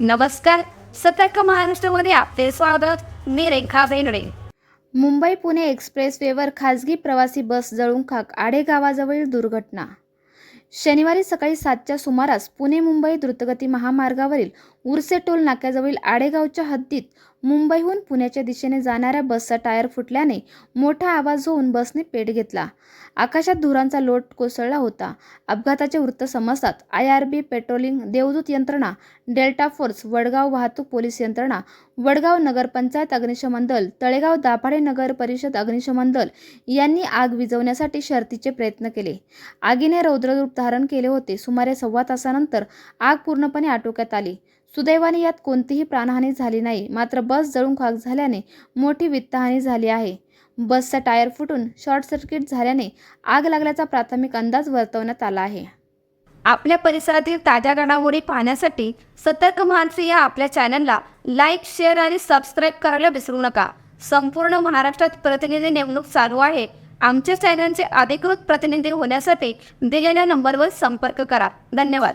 नमस्कार. सतर्क महाराष्ट्रामध्ये आपले स्वागत. मी रेखा बेनडे मुंबई पुणे एक्सप्रेसवेवर खासगी प्रवासी बस जळून खाक. आडे गावाजवळील दुर्घटना. शनिवारी सकाळी सातच्या सुमारास पुणे मुंबई द्रुतगती महामार्गावरील उर्से टोल नाक्याजवळील आडेगावच्या हद्दीत मुंबईहून पुण्याच्या दिशेने जाणाऱ्या बसचा टायर फुटल्याने मोठा आवाज होऊन बसने पेट घेतला. आकाशात धुरांचा लोट कोसळला होता. अपघाताचे वृत्त समजतात. आय आर बी पेट्रोलिंग देवदूत यंत्रणा डेल्टा फोर्स वडगाव वाहतूक पोलीस यंत्रणा वडगाव नगरपंचायत अग्निशमन दल तळेगाव दाभाडे नगर परिषद अग्निशमन दल यांनी आग विझवण्यासाठी शर्तीचे प्रयत्न केले. आगीने रौद्ररूप धारण केले होते. सुमारे सव्वा तासानंतर आग पूर्णपणे आटोक्यात आली. सुदैवाने यात कोणतीही प्राणहानी झाली नाही. मात्र बस जळून खाक झाल्याने मोठी वित्तहानी झाली आहे. बसचा टायर फुटून शॉर्ट सर्किट झाल्याने आग लागल्याचा प्राथमिक अंदाज वर्तवण्यात आला आहे. आपल्या परिसरातील ताज्या घडामोडी पाहण्यासाठी सतर्क महाराष्ट्र या आपल्या चॅनलला लाईक शेअर आणि सबस्क्राईब करायला विसरू नका. संपूर्ण महाराष्ट्रात प्रतिनिधी नेमणूक चालू आहे. आमच्या चॅनलचे अधिकृत प्रतिनिधी होण्यासाठी दिलेल्या नंबरवर संपर्क करा. धन्यवाद.